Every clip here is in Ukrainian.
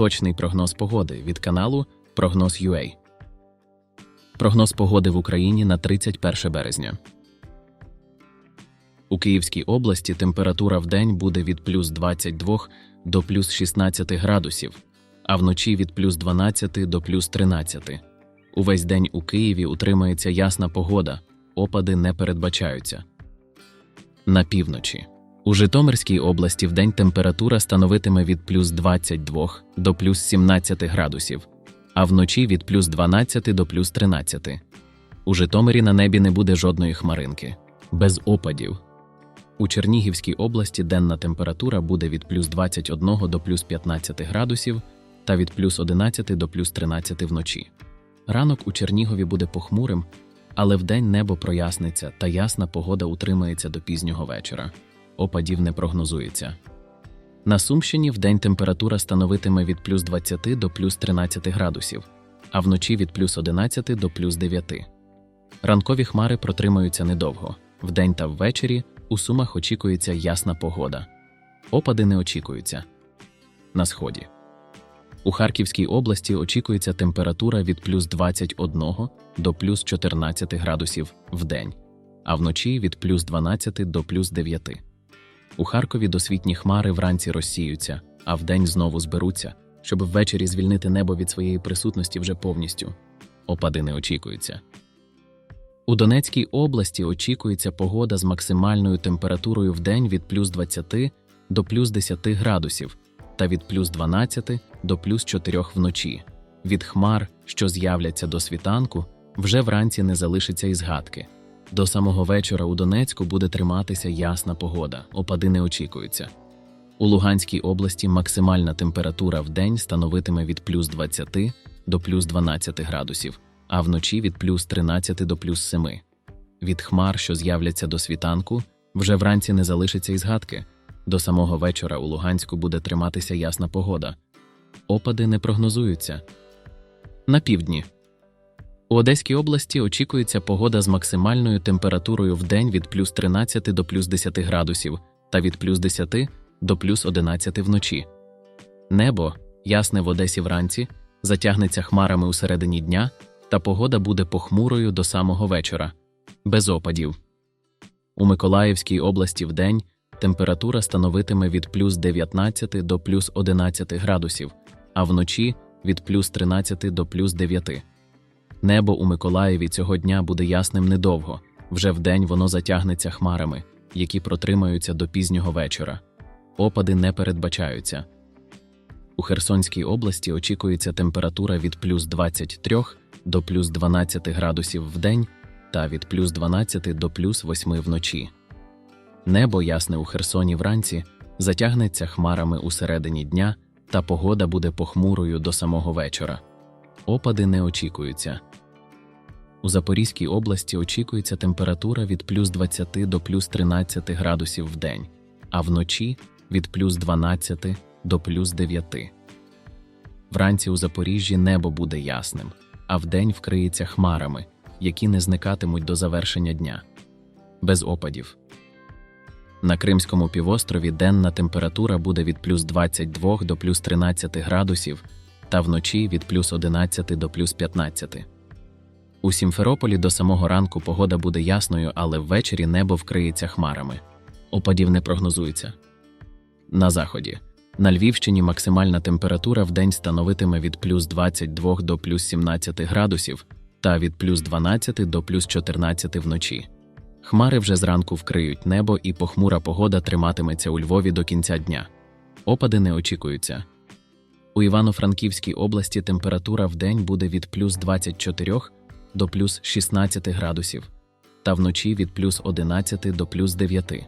Точний прогноз погоди від каналу Прогноз UA. Прогноз погоди в Україні на 31 березня. У Київській області температура в день буде від плюс 22 до плюс 16 градусів, а вночі від плюс 12 до плюс 13. Увесь день у Києві утримається ясна погода, опади не передбачаються. На півночі. У Житомирській області вдень температура становитиме від плюс 22 до плюс 17 градусів, а вночі від плюс 12 до плюс 13. У Житомирі на небі не буде жодної хмаринки, без опадів. У Чернігівській області денна температура буде від плюс 21 до плюс 15 градусів та від плюс 11 до плюс 13 вночі. Ранок у Чернігові буде похмурим, але вдень небо проясниться та ясна погода утримається до пізнього вечора. Опадів не прогнозується. На Сумщині вдень температура становитиме від плюс 20 до плюс 13 градусів, а вночі від плюс 11 до плюс 9. Ранкові хмари протримаються недовго. Вдень та ввечері у Сумах очікується ясна погода. Опади не очікуються. На сході. У Харківській області очікується температура від плюс 21 до плюс 14 градусів в день, а вночі від плюс 12 до плюс 9. У Харкові досвітні хмари вранці розсіються, а вдень знову зберуться, щоб ввечері звільнити небо від своєї присутності вже повністю. Опади не очікуються. У Донецькій області очікується погода з максимальною температурою в день від плюс 20 до плюс 10 градусів та від плюс 12 до плюс 4 вночі. Від хмар, що з'являться до світанку, вже вранці не залишиться і згадки. До самого вечора у Донецьку буде триматися ясна погода, опади не очікуються. У Луганській області максимальна температура в день становитиме від плюс 20 до плюс 12 градусів, а вночі від плюс 13 до плюс 7. Від хмар, що з'являться до світанку, вже вранці не залишиться і згадки. До самого вечора у Луганську буде триматися ясна погода. Опади не прогнозуються. На півдні. У Одеській області очікується погода з максимальною температурою в день від плюс 13 до плюс 10 градусів та від плюс 10 до плюс 11 вночі. Небо, ясне в Одесі вранці, затягнеться хмарами у середині дня, та погода буде похмурою до самого вечора, без опадів. У Миколаївській області вдень температура становитиме від плюс 19 до плюс 11 градусів, а вночі від плюс 13 до плюс 9. Небо у Миколаєві цього дня буде ясним недовго, вже вдень воно затягнеться хмарами, які протримаються до пізнього вечора. Опади не передбачаються. У Херсонській області очікується температура від плюс 23 до плюс 12 градусів в день та від плюс 12 до плюс 8 вночі. Небо ясне у Херсоні вранці затягнеться хмарами у середині дня, та погода буде похмурою до самого вечора. Опади не очікуються. У Запорізькій області очікується температура від плюс 20 до плюс 13 градусів в день, а вночі від плюс 12 до плюс 9. Вранці у Запоріжжі небо буде ясним, а вдень вкриється хмарами, які не зникатимуть до завершення дня. Без опадів. На Кримському півострові денна температура буде від плюс 22 до плюс 13 градусів та вночі від плюс 11 до плюс 15. У Сімферополі до самого ранку погода буде ясною, але ввечері небо вкриється хмарами. Опадів не прогнозується. На заході. На Львівщині максимальна температура в день становитиме від плюс 22 до плюс 17 градусів та від плюс 12 до плюс 14 вночі. Хмари вже зранку вкриють небо, і похмура погода триматиметься у Львові до кінця дня. Опади не очікуються. У Івано-Франківській області температура в день буде від плюс 24 до плюс 16 градусів, та вночі від плюс 11 до плюс 9.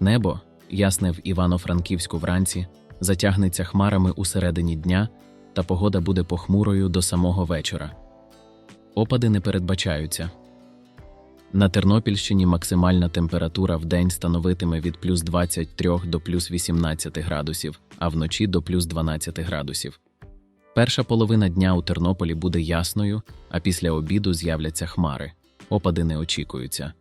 Небо, ясне в Івано-Франківську вранці, затягнеться хмарами у середині дня, та погода буде похмурою до самого вечора. Опади не передбачаються. На Тернопільщині максимальна температура в день становитиме від плюс 23 до плюс 18 градусів, а вночі до плюс 12 градусів. Перша половина дня у Тернополі буде ясною, а після обіду з'являться хмари. Опади не очікуються.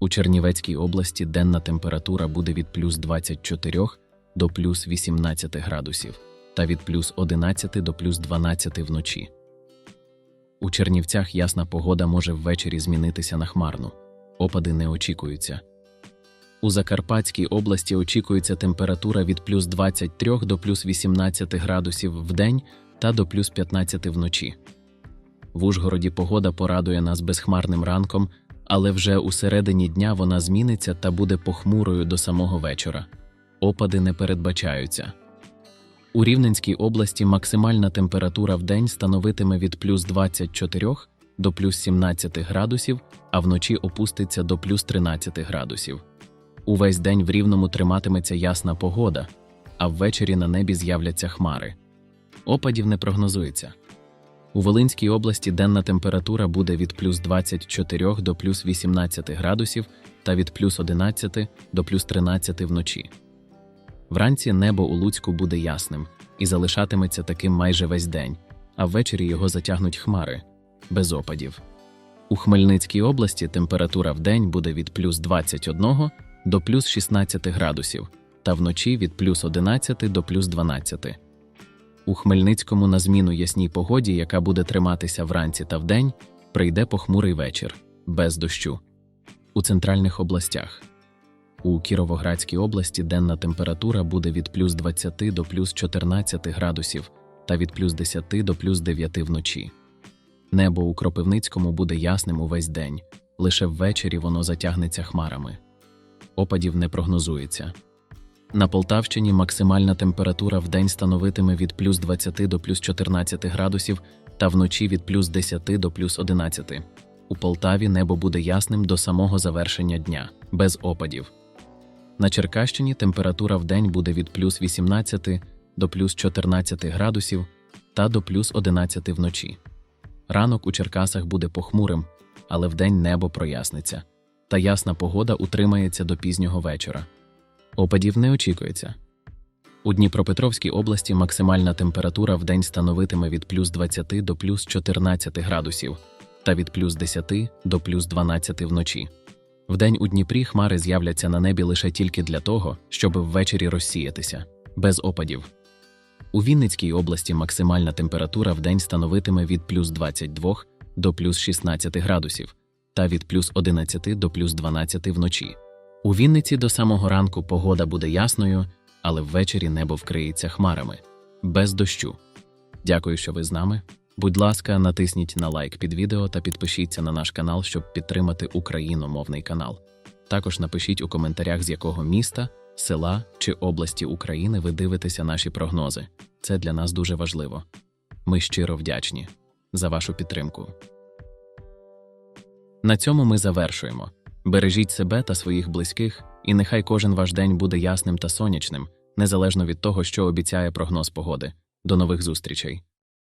У Чернівецькій області денна температура буде від плюс 24 до плюс 18 градусів, та від плюс 11 до плюс 12 вночі. У Чернівцях ясна погода може ввечері змінитися на хмарну. Опади не очікуються. У Закарпатській області очікується температура від плюс 23 до плюс 18 градусів в день та до плюс 15 вночі. В Ужгороді погода порадує нас безхмарним ранком, але вже у середині дня вона зміниться та буде похмурою до самого вечора. Опади не передбачаються. У Рівненській області максимальна температура в день становитиме від плюс 24 до плюс 17 градусів, а вночі опуститься до плюс 13 градусів. Увесь день в Рівному триматиметься ясна погода, а ввечері на небі з'являться хмари. Опадів не прогнозується. У Волинській області денна температура буде від плюс 24 до плюс 18 градусів та від плюс 11 до плюс 13 вночі. Вранці небо у Луцьку буде ясним і залишатиметься таким майже весь день, а ввечері його затягнуть хмари без опадів. У Хмельницькій області температура в день буде від плюс 21 до плюс 16 градусів та вночі від плюс 11 до плюс 12. У Хмельницькому на зміну ясній погоді, яка буде триматися вранці та вдень, прийде похмурий вечір без дощу. У центральних областях у Кіровоградській області денна температура буде від плюс 20 до плюс 14 градусів та від плюс 10 до плюс 9 вночі. Небо у Кропивницькому буде ясним увесь день, лише ввечері воно затягнеться хмарами. Опадів не прогнозується. На Полтавщині максимальна температура в день становитиме від плюс 20 до плюс 14 градусів та вночі від плюс 10 до плюс 11. У Полтаві небо буде ясним до самого завершення дня, без опадів. На Черкащині температура в день буде від плюс 18 до плюс 14 градусів та до плюс 11 вночі. Ранок у Черкасах буде похмурим, але вдень небо проясниться, та ясна погода утримається до пізнього вечора. Опадів не очікується. У Дніпропетровській області максимальна температура в день становитиме від плюс 20 до плюс 14 градусів та від плюс 10 до плюс 12 вночі. Вдень у Дніпрі хмари з'являться на небі лише тільки для того, щоб ввечері розсіятися, без опадів. У Вінницькій області максимальна температура в день становитиме від плюс 22 до плюс 16 градусів та від плюс 11 до плюс 12 вночі. У Вінниці до самого ранку погода буде ясною, але ввечері небо вкриється хмарами без дощу. Дякую, що ви з нами. Будь ласка, натисніть на лайк під відео та підпишіться на наш канал, щоб підтримати україномовний канал. Також напишіть у коментарях, з якого міста, села чи області України ви дивитеся наші прогнози. Це для нас дуже важливо. Ми щиро вдячні за вашу підтримку. На цьому ми завершуємо. Бережіть себе та своїх близьких, і нехай кожен ваш день буде ясним та сонячним, незалежно від того, що обіцяє прогноз погоди. До нових зустрічей!